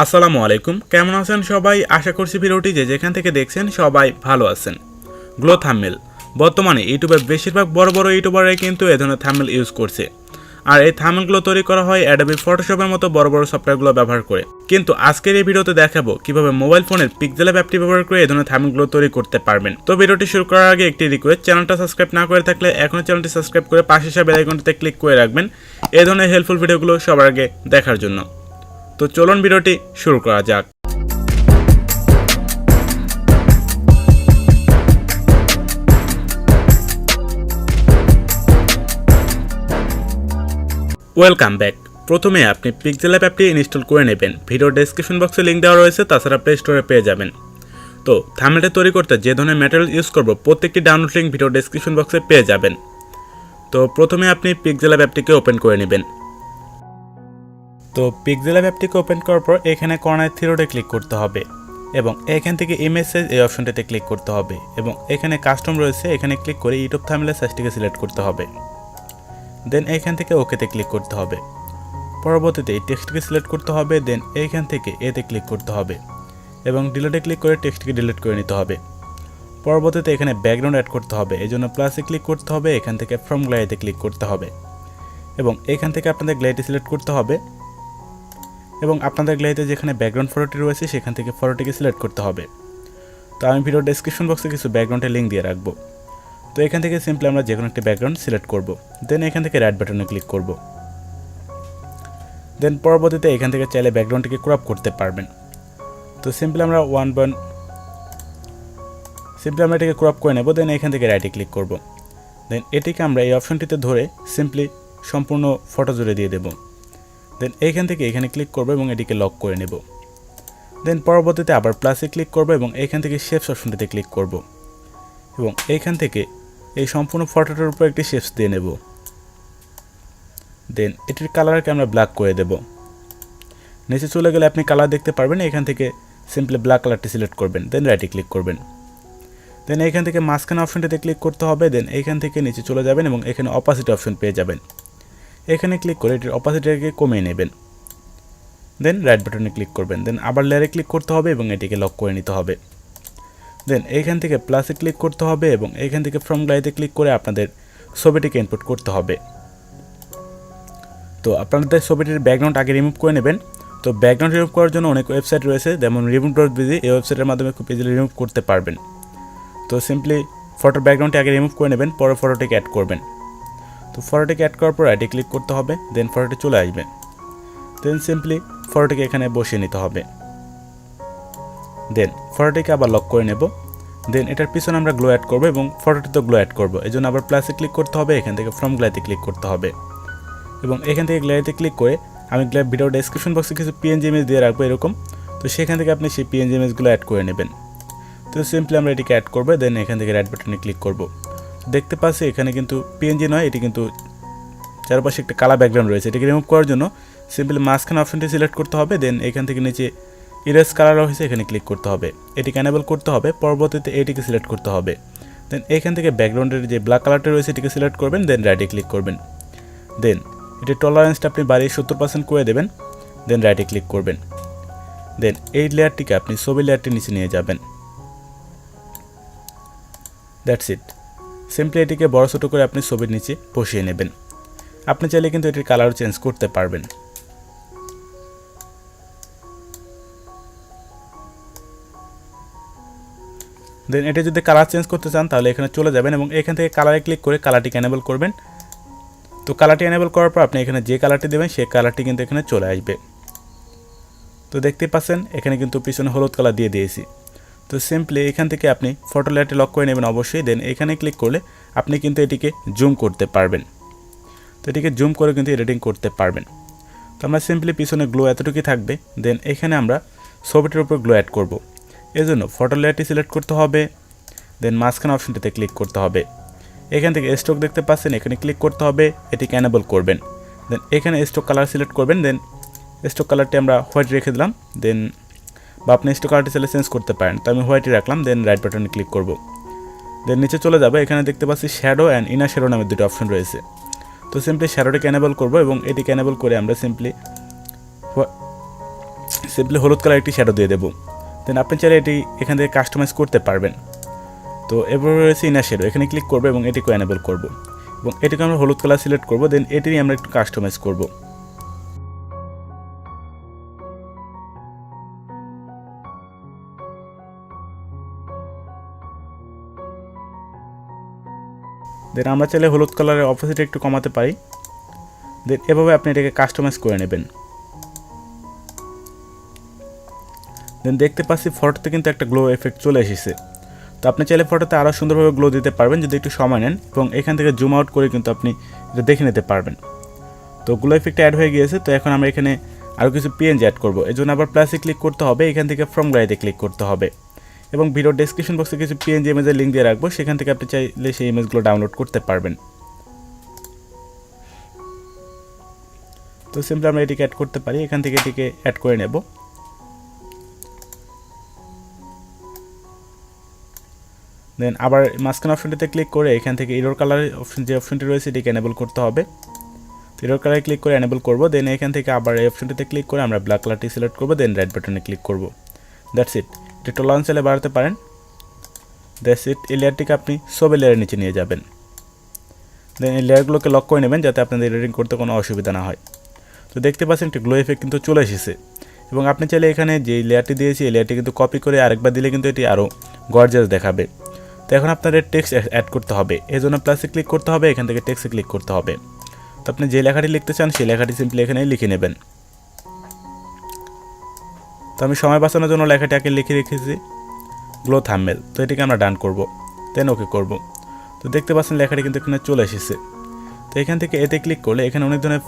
আসসালামু আলাইকুম। কেমন আছেন সবাই? আশা করছি ভিডিওটি যে যেখান থেকে দেখছেন সবাই ভালো আছেন। গ্লো থাম্মেল বর্তমানে ইউটিউবে বেশিরভাগ বড় বড় ইউটিউবাররাই কিন্তু এ ধরনের থাম্মেল ইউজ করছে। আর এই থাম্মেলগুলো তৈরি করা হয় অ্যাডাবি ফটোশপের মতো বড় বড় সফটওয়্যারগুলো ব্যবহার করে। কিন্তু আজকের এই ভিডিওতে দেখাবো কীভাবে মোবাইল ফোনের পিক্সেল অ্যাপটি ব্যবহার করে এই ধরনের থাম্মেলগুলো তৈরি করতে পারবেন। তো ভিডিওটি শুরু করার আগে একটি রিকোয়েস্ট চ্যানেলটা সাবস্ক্রাইব না করে থাকলে এখনই চ্যানেলটি সাবস্ক্রাইব করে পাশে সব বেল আইকনটিতে ক্লিক করে রাখবেন। এই ধরনের হেল্পফুল ভিডিওগুলো সবার আগে দেখার জন্য। তো চলুন ভিডিওটি শুরু করা যাক। ওয়েলকাম ব্যাক প্রথমে আপনি পিক্সেল অ্যাপ অ্যাপটি ইনস্টল করে নেবেন। ভিডিও ডেসক্রিপশন বক্সে লিঙ্ক দেওয়া রয়েছে, তাছাড়া প্লে স্টোরে পেয়ে যাবেন। তো থামেলটা তৈরি করতে যে ধরনের ম্যাটেরিয়াল ইউজ করব, প্রত্যেকটি ডাউনলোড লিঙ্ক ভিডিও ডেসক্রিপশন বক্সে পেয়ে যাবেন। তো, প্রথমে আপনি পিক্সেল অ্যাপ অ্যাপটিকে ওপেন করে নেবেন। তো অ্যাপ অ্যাপটিকে ওপেন করার পর এখানে কর্নার থিরোডে ক্লিক করতে হবে এবং এখান থেকে ইমেজ এই অপশনটাতে ক্লিক করতে হবে এবং এখানে কাস্টম রয়েছে, এখানে ক্লিক করে ইউটিউব থামলে সাইজটিকে সিলেক্ট করতে হবে। দেন এখান থেকে ওকেতে ক্লিক করতে হবে। পরবর্তীতে এই টেক্সটকে সিলেক্ট করতে হবে দেন এইখান থেকে এতে ক্লিক করতে হবে এবং ডিলেটে ক্লিক করে টেক্সটকে ডিলিট করে নিতে হবে। পরবর্তীতে এখানে ব্যাকগ্রাউন্ড অ্যাড করতে হবে, এই জন্য প্লাসে ক্লিক করতে হবে, এখান থেকে ফ্রম গ্লাইতে ক্লিক করতে হবে এবং এখান থেকে আপনাদের গ্লাইটি সিলেক্ট করতে হবে। এবং আপনাদের গ্লাইতে যেখানে ব্যাকগ্রাউন্ড ফটোটি রয়েছে, সেখান থেকে ফটোটিকে সিলেক্ট করতে হবে। তো আমি ভিডিও ডেসক্রিপশন বক্সে কিছু ব্যাকগ্রাউন্ডের লিঙ্ক দিয়ে রাখব। তো এখান থেকে সিম্পলি আমরা যে কোনো একটি ব্যাকগ্রাউন্ড সিলেক্ট করব। দেন এখান থেকে রাইট বাটনে ক্লিক করব। দেন পরবর্তীতে এখান থেকে চাইলে ব্যাকগ্রাউন্ডটিকে ক্রপ করতে পারবেন। তো সিম্পলি আমরা ওয়ান ওয়ান সিম্পলি আমরা এটাকে ক্রপ করে নেব দেন এখান থেকে রাইটে ক্লিক করব। দেন এটিকে আমরা এই অপশনটিতে ধরে সিম্পলি সম্পূর্ণ ফটো জুড়ে দিয়ে দেব। দেন এখান থেকে এখানে ক্লিক করব এবং এটিকে লক করে নেব। দেন পরবর্তীতে আবার প্লাসে ক্লিক করব এবং এখান থেকে শেপস অপশনটিতে ক্লিক করব। এবং এইখান থেকে এই সম্পূর্ণ ফটোটার উপর একটি শেপস দিয়ে নেব। দেন এটির কালারকে আমরা ব্ল্যাক করে দেব। নিচে চলে গেলে আপনি কালার দেখতে পারবেন, এখান থেকে সিম্পলি ব্ল্যাক কালারটি সিলেক্ট করবেন দেন রাইটে ক্লিক করবেন। দেন এখান থেকে মাঝখানে অপশনটিতে ক্লিক করতে হবে দেন এখান থেকে নিচে চলে যাবেন এবং এখানে অপাসিটি অপশন পেয়ে যাবেন। এখানে ক্লিক করে এটির অপাসিটিকে কমিয়ে নেবেন। দেন রাইট বাটনে ক্লিক করবেন। দেন আবার লেয়ারে ক্লিক করতে হবে এবং এটিকে লক করে নিতে হবে। দেন এইখান থেকে প্লাসে ক্লিক করতে হবে এবং এইখান থেকে ফ্রম গ্লাইতে ক্লিক করে আপনাদের ছবিটিকে ইনপুট করতে হবে। তো আপনাদের ছবিটির ব্যাকগ্রাউন্ড আগে রিমুভ করে নেবেন। তো ব্যাকগ্রাউন্ড রিমুভ করার জন্য অনেক ওয়েবসাইট রয়েছে, যেমন রিমুভ ডট বিজি এই ওয়েবসাইটের মাধ্যমে খুব ইজিলি রিমুভ করতে পারবেন। তো সিম্পলি ফটোর ব্যাকগ্রাউন্ডটি আগে রিমুভ করে নেবেন, পরে ফটোটিকে অ্যাড করবেন। তো ফটোটিকে অ্যাড করার পর আইডি ক্লিক করতে হবে দেন ফটোটি চলে আসবে। দেন সিম্পলি ফটোটিকে এখানে বসিয়ে নিতে হবে। দেন ফটোটিকে আবার লক করে নেব। দেন এটার পিছনে আমরা গ্লো অ্যাড করব এবং ফটোটিতে গ্লো অ্যাড করব। এই জন্য আবার প্লাসে ক্লিক করতে হবে, এখান থেকে ফ্রম গ্লাইতে ক্লিক করতে হবে। এবং এখান থেকে গ্লাইতে ক্লিক করে আমি গ্লাই ভিডিও ডেসক্রিপশন বক্সে কিছু পিএনজি ইমেজ দিয়ে রাখব এরকম। তো সেখান থেকে আপনি সেই পিএনজি ইমেজগুলো অ্যাড করে নেবেন। তো সিম্পলি আমরা এটিকে অ্যাড করব দেন এখান থেকে রাইট বাটনে ক্লিক করব। দেখতে পাচ্ছি, এখানে কিন্তু পিএনজি নয়, এটি কিন্তু চারপাশে একটা কালা ব্যাকগ্রাউন্ড রয়েছে। এটিকে রিমুভ করার জন্য সিম্পলি মাঝখানে অপশনটি সিলেক্ট করতে হবে দেন এখান থেকে নিচে ইরেজ কালার হয়েছে এখানে ক্লিক করতে হবে। এটিকে অ্যানেবল করতে হবে, পরবর্তীতে এটিকে সিলেক্ট করতে হবে। দেন এখান থেকে ব্যাকগ্রাউন্ডের যে ব্ল্যাক কালারটা রয়েছে, এটিকে সিলেক্ট করবেন দেন রাইটে ক্লিক করবেন। দেন এটির টলারেন্সটা আপনি বাড়িয়ে সত্তর পার্সেন্ট করে দেবেন দেন রাইটে ক্লিক করবেন। দেন এই লেয়ারটিকে আপনি ছবি লেয়ারটির নিচে নিয়ে যাবেন। দ্যাটস ইট সিম্পলি এটিকে বড় ছোটো করে আপনি ছবির নিচে বসিয়ে নেবেন। আপনি চাইলে কিন্তু এটির কালারও চেঞ্জ করতে পারবেন। দেন এটা যদি কালার চেঞ্জ করতে চান, তাহলে এখানে চলে যাবেন এবং এখান থেকে কালারে ক্লিক করে কালারটিকে এনেবল করবেন। তো কালারটি এনেবল করার পর আপনি এখানে যে কালারটি দেবেন, সেই কালারটি কিন্তু এখানে চলে আসবে। তো দেখতে পাচ্ছেন, এখানে কিন্তু পিছনে হলুদ কালার দিয়ে দিয়েছি। তো সিম্পলি এখান থেকে আপনি ফটো লেয়ারটি লক করে নেবেন অবশ্যই দেন এখানে ক্লিক করলে আপনি কিন্তু এটিকে জুম করতে পারবেন। তো এটিকে জুম করে কিন্তু এডিটিং করতে পারবেন। তো আমরা সিম্পলি পিছনে গ্লো এতটুকুই থাকবে দেন এখানে আমরা ছবিটির উপর গ্লো অ্যাড করব। এই জন্য ফটো লেয়ারটি সিলেক্ট করতে হবে দেন মাঝখানে অপশনটিতে ক্লিক করতে হবে। এখান থেকে স্টক দেখতে পাচ্ছেন, এখানে ক্লিক করতে হবে এটিকে অ্যানেবল করবেন। দেন এখানে স্টক কালার সিলেক্ট করবেন দেন স্টক কালারটি আমরা হোয়াইট রেখে দিলাম দেন বা আপনি স্টক চাইলে চেঞ্জ করতে পারেন। তো আমি হোয়াইটই রাখলাম দেন রাইট বাটনে ক্লিক করব। দেন নিচে চলে যাবে, এখানে দেখতে পাচ্ছি শ্যাডো অ্যান্ড ইনার শ্যাডো নামের দুটো অপশন রয়েছে। তো সিম্পলি শ্যাডোটিকে অ্যানেবল করব এবং এটিকে অ্যানেবল করে আমরা সিম্পলি সিম্পলি হলুদ কালার একটি শ্যাডো দিয়ে দেবো। দেন আপনি চাইলে এটি এখান থেকে কাস্টমাইজ করতে পারবেন। তো এবার রয়েছে ইনার শ্যাডো এখানে ক্লিক করব এবং এটিকে এনেবল করব। এবং এটিকে আমরা হলুদ কালার সিলেক্ট করব দেন এটিরই আমরা একটু কাস্টমাইজ করব। দেন আমরা চাইলে হলুদ কালারের অপোজিট একটু কমাতে পারি। দেন এভাবে আপনি এটাকে কাস্টমাইজ করে নেবেন। দেন দেখতে পাচ্ছি ফটোতে কিন্তু একটা গ্লো এফেক্ট চলে এসেছে। তো আপনি চাইলে ফটোতে আরও সুন্দরভাবে গ্লো দিতে পারবেন, যদি একটু সময় নেন, এবং এখান থেকে জুম আউট করে কিন্তু আপনি এটা দেখে নিতে পারবেন। তো গ্লো এফেক্ট অ্যাড হয়ে গিয়েছে, তো এখন আমরা এখানে আরও কিছু পিএনজি অ্যাড করব। এই জন্য আবার প্লাসে ক্লিক করতে হবে, এখান থেকে ফ্রম গ্রাইতে ক্লিক করতে হবে। এবং ভিডিও ডেসক্রিপশন বক্সে কিছু পিএনজি ইমেজের লিঙ্ক দিয়ে রাখব, সেখান থেকে আপনি চাইলে সেই ইমেজগুলো ডাউনলোড করতে পারবেন। তো সিম্পলি আমরা এটিকে অ্যাড করতে পারি, এখান থেকে এটিকে অ্যাড করে নেব। দেন আবার মাঝখানে অপশনটিতে ক্লিক করে এখান থেকে ইরোর কালার অপশন যে অপশনটি রয়েছে এটিকে এনেবল করতে হবে। ইরোর কালারে ক্লিক করে এনেবল করব দেন এখান থেকে আবার এই অপশনটিতে ক্লিক করে আমরা ব্ল্যাক কালারটি সিলেক্ট করব দেন রেড বাটনে ক্লিক করব। দ্যাটস ইট এটা টলারেন্স এলে বাড়াতে পারেন। দ্যাটস ইট এই লেয়ারটিকে আপনি সবে লেয়ারের নিচে নিয়ে যাবেন। দেন এই লেয়ারগুলোকে লক করে নেবেন যাতে আপনাদের এডিটিং করতে কোনো অসুবিধা না হয়। তো দেখতে পাচ্ছেন একটি গ্লো এফেক্ট কিন্তু চলে এসেছে। এবং আপনি চাইলে এখানে যে লেয়ারটি দিয়েছি, এই লেয়ারটি কিন্তু কপি করে আরেকবার দিলে কিন্তু এটি আরও গর্জাস দেখাবে। তো এখন আপনাদের টেক্সট অ্যাড করতে হবে। এই জন্য প্লাসে ক্লিক করতে হবে, এখান থেকে টেক্সটে ক্লিক করতে হবে। তো আপনি যে লেখাটি লিখতে চান, সেই লেখাটি সিম্পলি এখানে লিখে নেবেন। তো আমি সময় বাঁচানোর জন্য লেখাটি আগে লিখে রেখেছি, গ্লো থাম্বেল। তো এটিকে আমরা ডান করব দেন ওকে করব। তো দেখতে পাচ্ছেন লেখাটি কিন্তু এখানে চলে এসেছে। তো এখান থেকে এতে ক্লিক করলে এখানে অনেক ধরনের,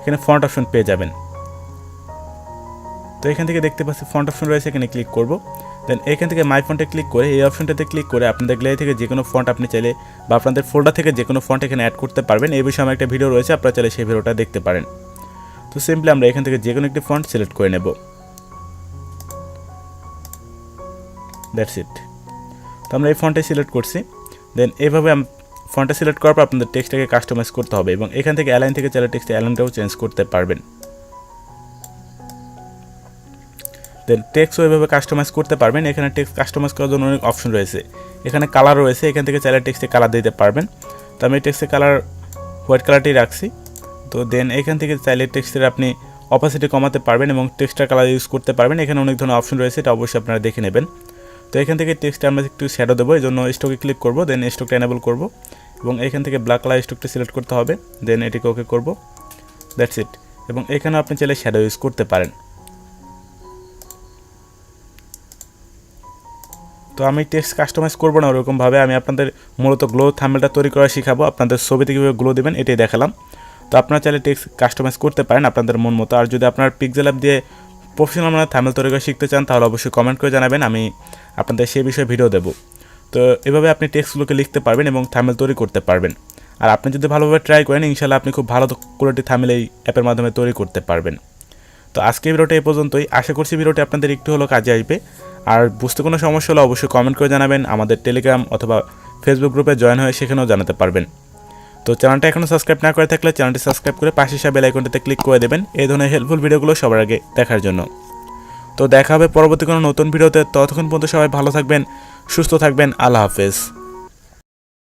এখানে ফন্ট অপশন পেয়ে যাবেন। তো এখান থেকে দেখতে পাচ্ছি ফন্ট অপশন রয়েছে, এখানে ক্লিক করব। দেন এখান থেকে মাই ফন্টে ক্লিক করে, এই অপশনটাতে ক্লিক করে আপনাদের গ্যালারি থেকে যে কোনো ফন্ট আপনি চাইলে বা আপনাদের ফোল্ডার থেকে যে কোনো ফন্ট এখানে অ্যাড করতে পারবেন। এই বিষয়ে আমার একটা ভিডিও রয়েছে, আপনারা চাইলে সেই ভিডিওটা দেখতে পারেন। তো সিম্পলি আমরা এখান থেকে যে কোনো একটি ফন্ট সিলেক্ট করে নেব। দ্যাটস ইট তো আমরা এই ফন্টে সিলেক্ট করছি। দেন এইভাবে ফন্টে সিলেক্ট করার পর আপনাদের টেক্সটটাকে কাস্টমাইজ করতে হবে এবং এখান থেকে অ্যালাইন থেকে চাইলে টেক্সট অ্যালাইনটাও চেঞ্জ করতে পারবেন। দেন টেক্সট ওইভাবে কাস্টমাইজ করতে পারবেন। এখানে টেক্সট কাস্টমাইজ করার জন্য অনেক অপশন রয়েছে। এখানে কালার রয়েছে। এখান থেকে চাইলে টেক্সটে কালার দিতে পারবেন। তো আমি টেক্সটে কালার হোয়াইট কালারটি রাখছি। তো দেন এখান থেকে চাইলে টেক্সটের আপনি অপাসিটি কমাতে পারবেন এবং টেক্সটার কালার ইউজ করতে পারবেন। এখানে অনেক ধরনের অপশন রয়েছে। এটা অবশ্যই আপনারা দেখে নেবেন। তো এখান থেকে টেক্সটে আমরা একটু শ্যাডো দেবো, এই জন্য স্টকে ক্লিক করব দেন স্টকটা এনেবল করব। এবং এখান থেকে ব্ল্যাক কালার স্টকটা সিলেক্ট করতে হবে দেন এটিকে ওকে করব। দ্যাটস ইট এবং এখানে আপনি চাইলে শ্যাডো ইউজ করতে পারেন। তো আমি টেক্সট কাস্টমাইজ করব না ওরকমভাবে, আমি আপনাদের মূলত গ্লো থাম্বেলটা তৈরি করা শেখাবো, আপনাদের ছবিতে কীভাবে গ্লো দেবেন, এটাই দেখালাম। তো আপনারা চাইলে টেক্সট কাস্টমাইজ করতে পারেন আপনাদের মন মতো। আর যদি আপনার পিকজেল অ্যাপ দিয়ে প্রফেশনাল মানে থামেল তৈরি করে শিখতে চান, তাহলে অবশ্যই কমেন্ট করে জানাবেন, আমি আপনাদের সেই বিষয়ে ভিডিও দেবো। তো এভাবে আপনি টেক্সটগুলোকে লিখতে পারবেন এবং থামেল তৈরি করতে পারবেন। আর আপনি যদি ভালোভাবে ট্রাই করেন, ইনশাল্লাহ আপনি খুব ভালো কোয়ালিটি থামেল এই অ্যাপের মাধ্যমে তৈরি করতে পারবেন। তো আজকে ভিডিওটা এই পর্যন্তই। আশা করছি ভিডিওটি আপনাদের একটু হলো কাজে আসবে। আর বুঝতে কোনো সমস্যা হলে অবশ্যই কমেন্ট করে জানাবেন, আমাদের টেলিগ্রাম অথবা ফেসবুক গ্রুপে জয়েন হয়ে সেখানেও জানাতে পারবেন। তো চ্যানেলটা এখনও সাবস্ক্রাইব না করে থাকলে চ্যানেলটি সাবস্ক্রাইব করে পাশে সব বেল আইকনটিতে ক্লিক করে দেবেন। এই ধরনের হেল্পফুল ভিডিওগুলো সবার আগে দেখার জন্য। তো দেখা হবে পরবর্তী কোনো নতুন ভিডিওতে ততক্ষণ পর্যন্ত সবাই ভালো থাকবেন, সুস্থ থাকবেন। আল্লাহ হাফেজ।